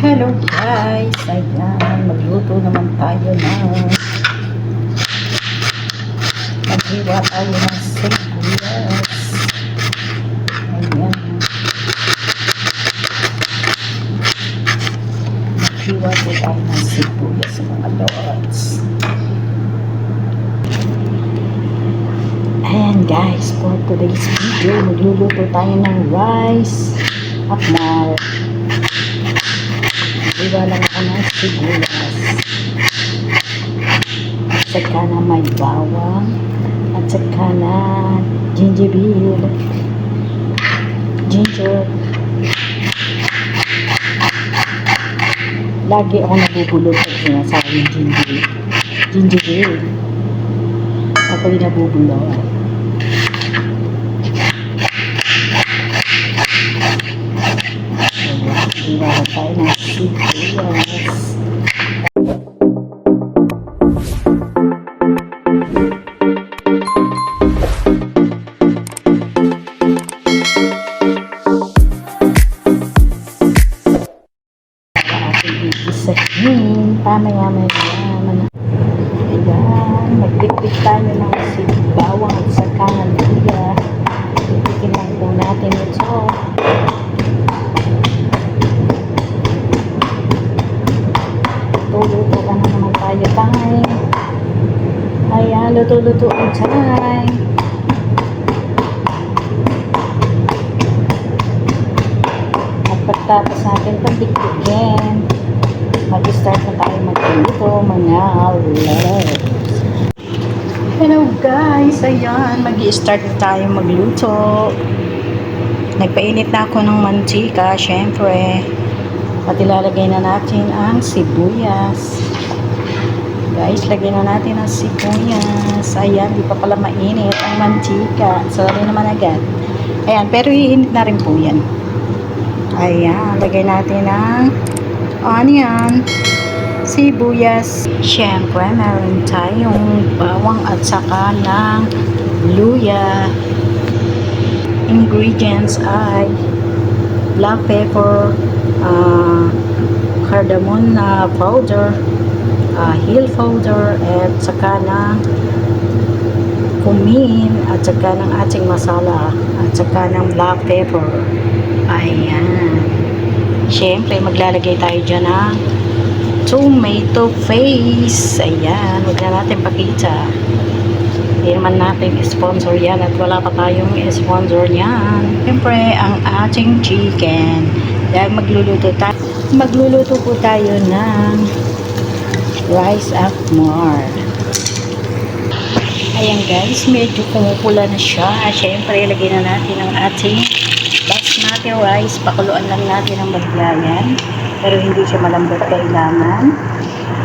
Hello guys! Ayan, magluto naman tayo ng maghiwa tayo ng sibuyas. Ayan. Maghiwa po tayo ng sibuyas mga lords. Ayan guys, for today's video, magluluto tayo ng rice at more. Iba lang ako ng sibuyas. At saka na may bawang. At saka na gingerbread. Ginger. Lagi ako nabubulog pag sinasabi yung ginger. Gingerbread. Ako yung nabubulog. Iwan tayo ng sibuyas. isahin. Pamaya-maya naman. Ayan, magdikdik tayo ng sibawang at saka ng luya. Dikdikin lang po natin ito. Tay. Ayan, luto-luto ang tay. At pagtapos natin pagdikdikin, mag-start na tayo magluto, mga loves. Hello guys! Ayan, mag start na tayo magluto. Nagpainit na ako ng mantika, syempre. At ilalagay na natin ang sibuyas. Guys, lagyan na natin ang sibuyas. Ayan, di pa pala mainit ang mantika. Sorry naman agad. Ayan, pero iinit na rin po yan. Ayan, lagay natin ang onion, sibuyas. Siyempre, meron tayong bawang at saka ng luya. Ingredients ay black pepper, uh, cardamom powder, uh, hill powder, at saka ng kumin, at saka ng ating masala, at saka ng black pepper. Ayan. Siyempre, maglalagay tayo dyan ng tomato paste. Ayan, huwag na natin pakita. Hindi naman natin sponsor yan at wala pa tayong sponsor niyan. Siyempre, ang ating chicken. Dahil magluluto tayo. Magluluto po tayo ng rice up more. Ayan guys, medyo kumupula na siya. Siyempre, lagyan na natin ang ating basmati rice. Pakuluan lang natin ang baglayan. Pero hindi siya malambot kailangan.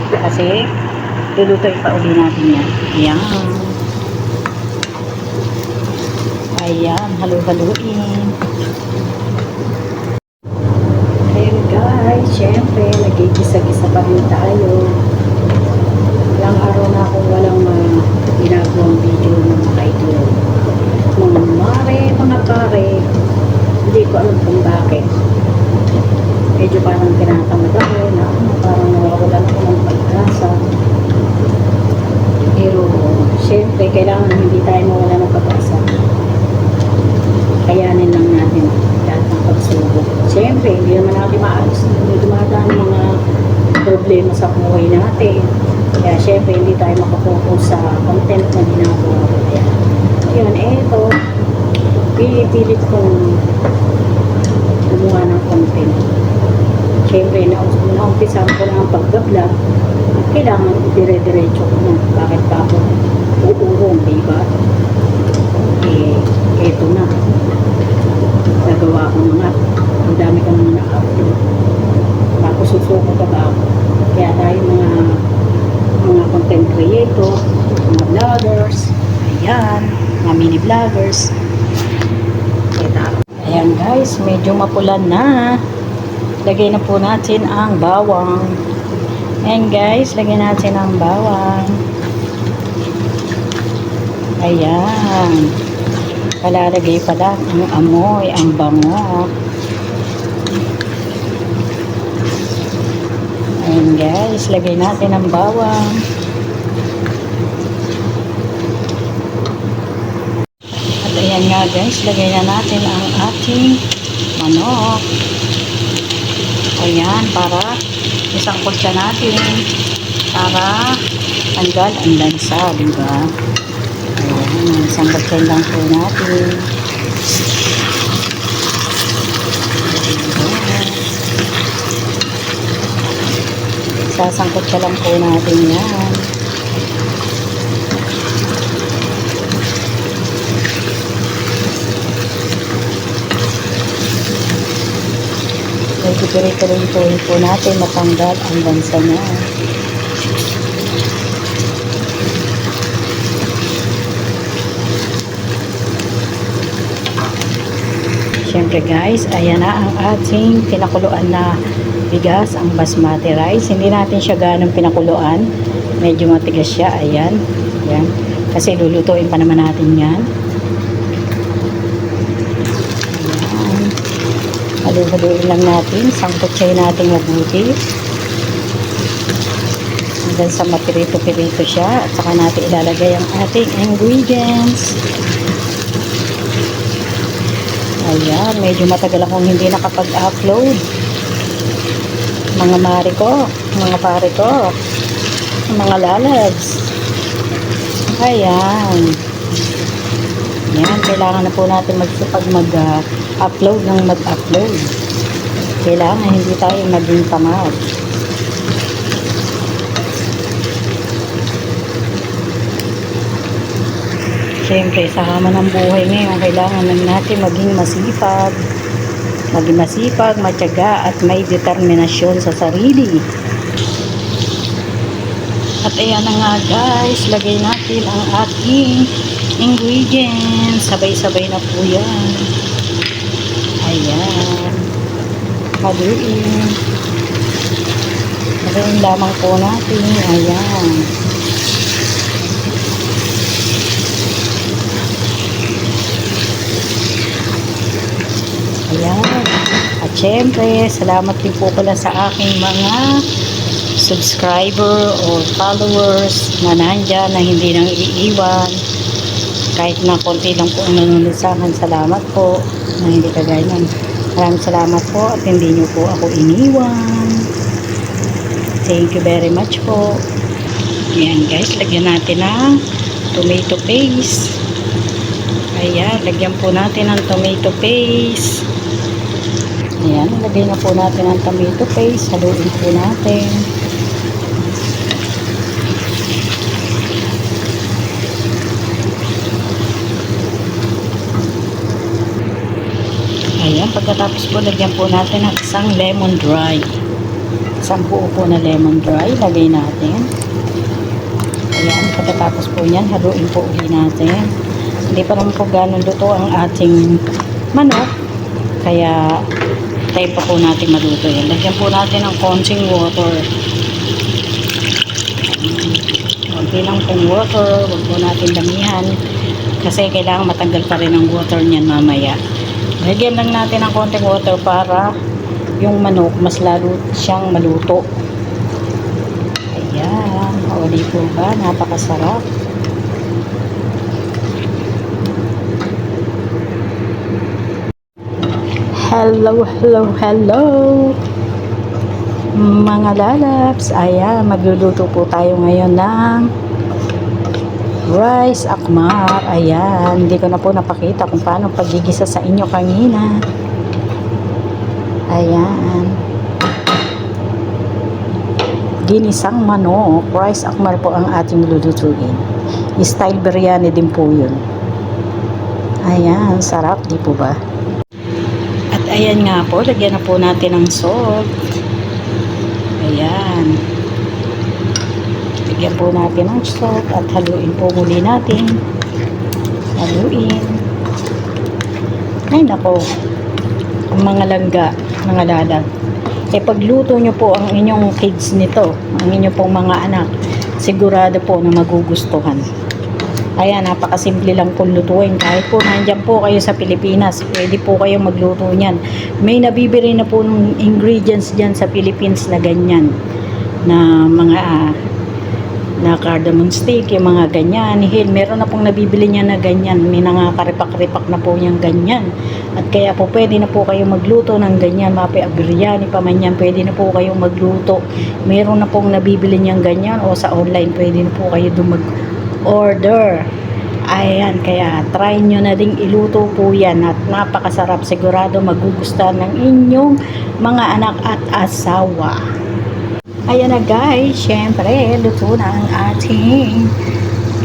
Kasi, lulutuin pa uli natin yan. Ayan. Ayan, halu-haluin. Ayan guys, syempre, nagigisa-gisa pa rin tayo. Ilang araw na akong walang uh, ginagawang video ng mga idol. Mga mare, mga pare, hindi ko alam kung bakit. Medyo parang tinatamad ako na parang nawawalan ako ng pag-asa. Pero, syempre, kailangan hindi tayo mawala ng pag-asa. Kayanin lang natin lahat ng pagsubok. Siyempre, hindi naman natin maalis. May dumadaan mga problema sa buhay natin. Kaya syempre, hindi tayo makapokus sa content na ginagawa ko. Yun, eto, pinipilit kong gumawa ng content. Siyempre, na naumpisan ko na ang pag-vlog. Kailangan dire-diretso ko na. Bakit pa ako uurong, di ba? Eh, eto na. Nagawa ko na nga. Ang dami ko nang na-upload. Tapos susuko pa ba ako? Kaya tayo mga mga content creator, mga vloggers, ayan, mga mini vloggers. Kita. Ayan guys, medyo mapulan na. Lagay na po natin ang bawang. Ayan guys, lagyan natin ang bawang. Ayan. Palalagay pala ang amoy, ang bango. Ayan guys, lagay natin ang bawang. Ayan nga guys, lagay na natin ang ating manok. Ayan, para isang kutsa natin para tanggal ang lansa, di ba? Ayan, isang kutsa lang po natin. Sasangkot ka lang po natin yan. Pirito-ritohin po natin matanggal ang bansa niya. Siyempre guys, ayan na ang ating pinakuluan na bigas, ang basmati rice. Hindi natin siya ganong pinakuluan. Medyo matigas siya, ayan. Ayan. Kasi lulutuin pa naman natin yan. Halu-haluin lang natin. Sangkotsayin natin mabuti. Hanggang sa mapirito-pirito siya. At saka natin ilalagay ang ating ingredients. Ayan, medyo matagal akong hindi nakapag-upload. Mga mari ko, mga pare ko, mga lalabs. Ayan. Ayan, kailangan na po natin magsipag mag-upload ng mag-upload. Kailangan hindi tayo maging tamad. Siyempre, sa hama ng buhay ngayon, kailangan lang natin maging masipag. Maging masipag, matyaga, at may determinasyon sa sarili. At ayan na nga guys, lagay natin ang ating ingredients. Sabay-sabay na po yan. Ayan. Haluin. Haluin lamang po natin. Ayan. Ayan. At syempre, salamat din po pala sa aking mga subscriber or followers na nandyan na hindi nang iiwan. Kahit na konti lang po ang nanonood sa akin, salamat po na hindi kagaya nun. Maraming salamat po at hindi nyo po ako iniwan. Thank you very much po. Ayan guys, lagyan natin ng tomato paste. Ayan, lagyan po natin ng tomato paste. Ayan, lagay na po natin ang tomato paste. Haluin po natin. Ayan, pagkatapos po, lagyan po natin ng isang lemon dry. Isang buo po na lemon dry, lagay natin. Ayan, pagkatapos po yan, haluin po uli natin. Hindi pa naman po ganun luto ang ating manok. Kaya, tayo pa po natin maluto yan. Lagyan po natin ng konting water. Konti lang pong water, huwag po natin damihan. Kasi kailangan matanggal pa rin ang water niyan mamaya. Lagyan lang natin ng konting water para yung manok mas lalo siyang maluto. Ayan. Di po ba? Napakasarap. Hello, hello, hello. Mga lalabs, ayan, magluluto po tayo ngayon ng rice akmar. Ayan, hindi ko na po napakita kung paano pagigisa sa inyo kanina. Ayan. Ginisang manok, rice akmar po ang ating lulutuin. Style biryani din po yun. Ayan, sarap, di po ba? At ayan nga po, lagyan na po natin ng salt. Ayan. Lagyan po natin ng salt at haluin po muli natin. Haluin. Ay nako. Ang mga langga, mga lalag. Eh pagluto nyo po ang inyong kids nito, ang inyong pong mga anak, sigurado po na magugustuhan. Ayan, napakasimple lang po lutuin. Kahit po nandyan po kayo sa Pilipinas, pwede po kayong magluto niyan. May nabibili na po ng ingredients dyan sa Philippines na ganyan. na mga ah, na cardamom stick, yung mga ganyan. Ni Hill, meron na pong nabibili niya na ganyan. May nangakaripak-ripak na po niyang ganyan. At kaya po pwede na po kayo magluto ng ganyan. Mapi biryani pa man yan, pwede na po kayo magluto. Meron na pong nabibili niyang ganyan o sa online pwede na po kayo doon mag-order. Ayan, kaya try nyo na ding iluto po yan at napakasarap. Sigurado magugustuhan ng inyong mga anak at asawa. Ayan na guys, syempre, luto na ang ating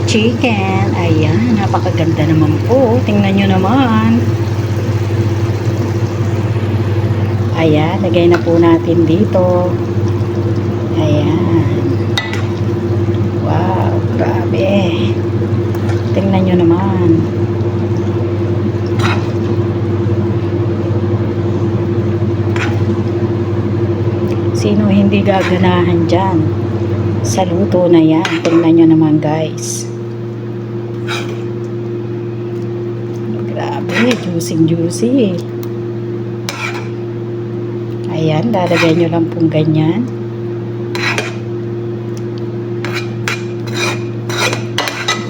chicken. Ayan, napakaganda naman po. Tingnan nyo naman. Ayan, lagay na po natin dito. Ayan. Wow, grabe. Tingnan nyo naman. Sino hindi gaganahan dyan? Sa luto na yan. Tingnan nyo naman guys. Grabe, juicy juicy. Ayan, lalagay nyo lang pong ganyan.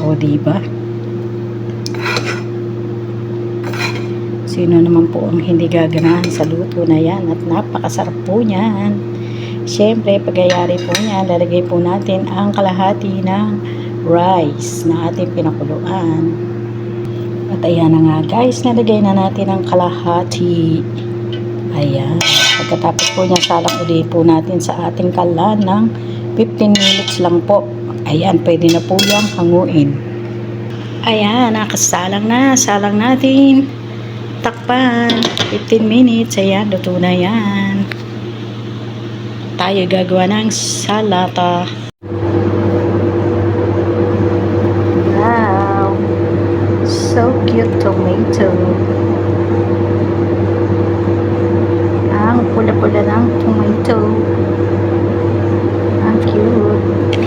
O, diba? Sino naman po ang hindi gaganahan sa luto na yan at napakasarap po niyan. Siyempre, pagayari po niya, lalagay po natin ang kalahati ng rice na ating pinakuluan. At ayan na nga guys, nalagay na natin ang kalahati. Ayan. Pagkatapos po niya, salang uli po natin sa ating kalan ng 15 minutes lang po. Ayan, pwede na po yung hanguin. Ayan, nakasalang na. Salang natin. Takpan. 15 minutes. Ayan, luto na yan. Tayo gagawa ng salata. Wow. So cute tomato. Ang pula-pula ng tomato. Ang cute.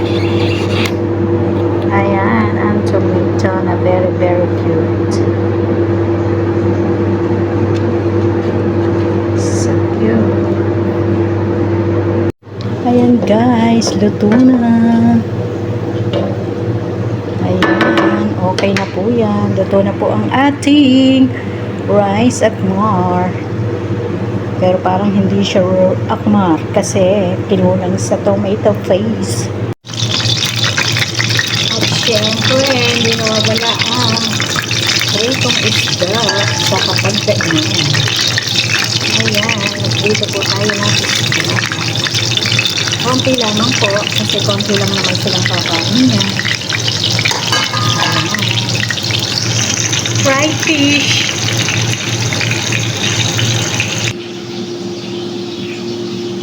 Ayan, ang tomato na very, very cute. So cute. Ayan guys, luto na. Ayan, okay na po yan. Luto na po ang ating rice at more. Pero parang hindi siya akmar kasi kinulang sa tomato face. At syempre, hindi nawawala ang pritong isda sa kapagdainan. Ayan, nagprito po tayo ng isda. Konti lamang po, kasi konti lang naman silang kakain niya. Fried fish.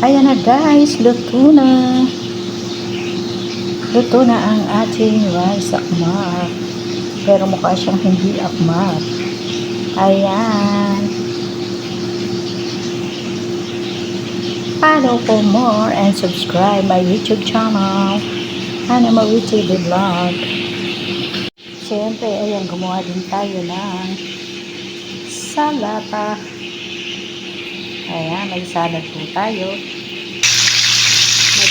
Ayan na guys, luto na. Luto na ang ating rice akmar. Pero mukha siyang hindi akmar. Ayan. Follow for more and subscribe my YouTube channel. Animal TV Vlog. Siyempre, ayan, gumawa din tayo ng salata. Ayan, may salad po tayo. May